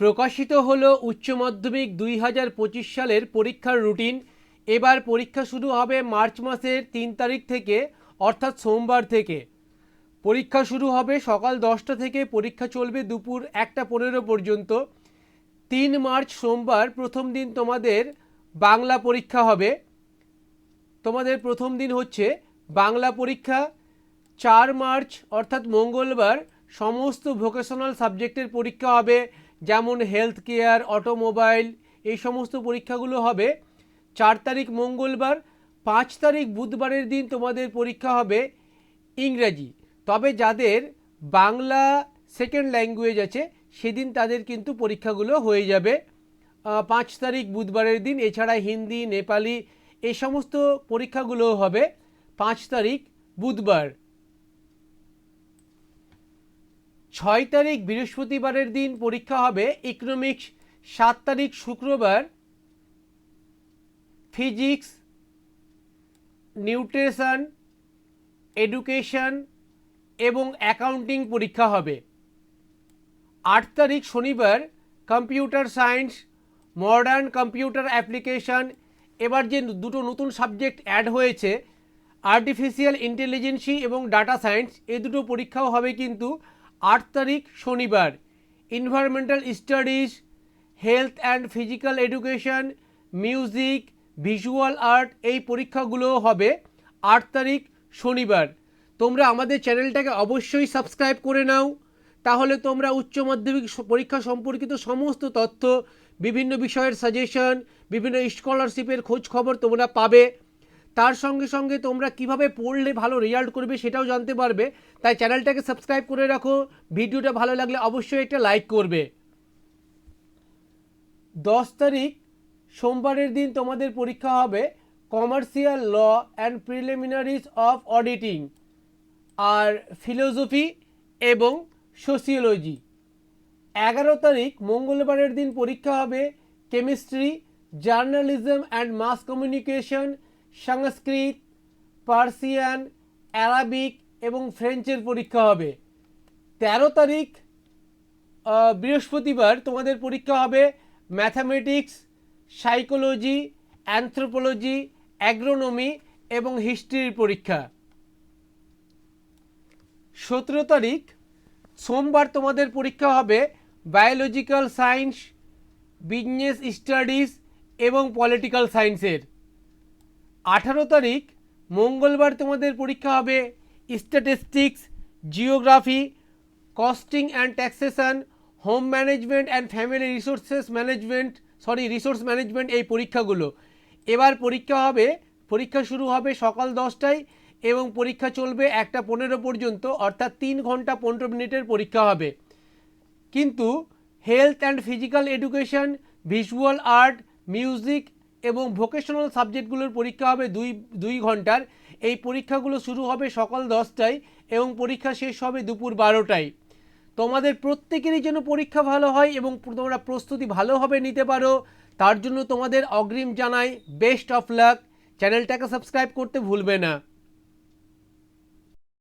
প্রকাশিত হল উচ্চ মাধ্যমিক দুই হাজার পঁচিশ সালের পরীক্ষার রুটিন। এবার পরীক্ষা শুরু হবে মার্চ মাসের তিন তারিখ থেকে, অর্থাৎ সোমবার থেকে। পরীক্ষা শুরু হবে সকাল দশটা থেকে, পরীক্ষা চলবে দুপুর একটা পনেরো পর্যন্ত। তিন মার্চ সোমবার প্রথম দিন তোমাদের বাংলা পরীক্ষা হবে। তোমাদের প্রথম দিন হচ্ছে বাংলা পরীক্ষা, চার মার্চ, অর্থাৎ মঙ্গলবার, সমস্ত ভোকেশনাল সাবজেক্টের পরীক্ষা হবে। যেমন হেলথ কেয়ার অটোমোবাইল এই সমস্ত পরীক্ষাগুলো হবে। চার তারিখ মঙ্গলবার, পাঁচ তারিখ বুধবারের দিন তোমাদের পরীক্ষা হবে ইংরেজি। তবে যাদের বাংলা সেকেন্ড ল্যাঙ্গুয়েজ আছে, সেদিন তাদের কিন্তু পরীক্ষাগুলো হয়ে যাবে। পাঁচ তারিখ বুধবারের দিন, এছাড়া হিন্দি, নেপালি, এই সমস্ত পরীক্ষাগুলো হবে পাঁচ তারিখ বুধবার। ছয় তারিখ বৃহস্পতিবারের দিন পরীক্ষা হবে ইকোনমিক্স সাত তারিখ শুক্রবার ফিজিক্স নিউট্রিশন এডুকেশন এবং অ্যাকাউন্টিং পরীক্ষা হবে। আট তারিখ শনিবার computer science modern computer application এবার যে দুটো নতুন সাবজেক্ট অ্যাড হয়েছে আর্টিফিশিয়াল ইন্টেলিজেন্সি এবং ডাটা সায়েন্স এই দুটো পরীক্ষাও হবে কিন্তু আট তারিখ শনিবার। Environmental studies health and physical education music visual art এই পরীক্ষাগুলো হবে আট তারিখ শনিবার। তোমরা আমাদের চ্যানেলটাকে অবশ্যই সাবস্ক্রাইব করে নাও। তাহলে তোমরা উচ্চ মাধ্যমিক পরীক্ষা সম্পর্কিত সমস্ত তথ্য, বিভিন্ন বিষয়ের সাজেশন বিভিন্ন স্কলারশিপের খোঁজ খবর তোমরা পাবে। তার সঙ্গে সঙ্গে তোমরা কীভাবে পড়লে ভালো রেজাল্ট করবে সেটাও জানতে পারবে। তাই চ্যানেলটাকে সাবস্ক্রাইব করে রাখো। ভিডিওটা ভালো লাগলে অবশ্যই একটা লাইক করবে। দশ তারিখ সোমবারের দিন তোমাদের পরীক্ষা হবে commercial law and preliminaries of auditing R philosophy এবং সোসিওলজি এগারো তারিখ মঙ্গলবারের দিন পরীক্ষা হবে chemistry journalism and mass communication Sanskrit, Persian, Arabic এবং ফ্রেঞ্চের পরীক্ষা হবে। তেরো তারিখ বৃহস্পতিবার তোমাদের পরীক্ষা হবে ম্যাথামেটিক্স, সাইকোলজি, অ্যানথ্রোপোলজি, অ্যাগ্রোনমি এবং হিস্ট্রির পরীক্ষা। সতেরো তারিখ, সোমবার তোমাদের পরীক্ষা হবে বায়োলজিক্যাল সায়েন্স, বিজনেস স্টাডিজ এবং পলিটিক্যাল সায়েন্সের। আঠারো তারিখ, মঙ্গলবার তোমাদের পরীক্ষা হবে statistics geography costing and taxation home management and family resources management sorry resource management এই পরীক্ষাগুলো। এবার পরীক্ষা হবে, পরীক্ষা শুরু হবে সকাল দশটায় এবং পরীক্ষা চলবে একটা পনেরো পর্যন্ত, অর্থাৎ তিন ঘণ্টা পনেরো মিনিটের পরীক্ষা হবে। কিন্তু health and physical education visual art music এবং ভোকেশনাল সাবজেক্টগুলোর পরীক্ষা হবে দুই দুই ঘণ্টার। এই পরীক্ষাগুলো শুরু হবে সকাল দশটায় এবং পরীক্ষা শেষ হবে দুপুর বারোটায়। তোমাদের প্রত্যেকেরই যেন পরীক্ষা ভালো হয় এবং তোমরা প্রস্তুতি ভালোভাবে নিতে পারো, তার জন্য তোমাদের অগ্রিম জানাই বেস্ট অফ লাক চ্যানেলটাকে সাবস্ক্রাইব করতে ভুলবে না।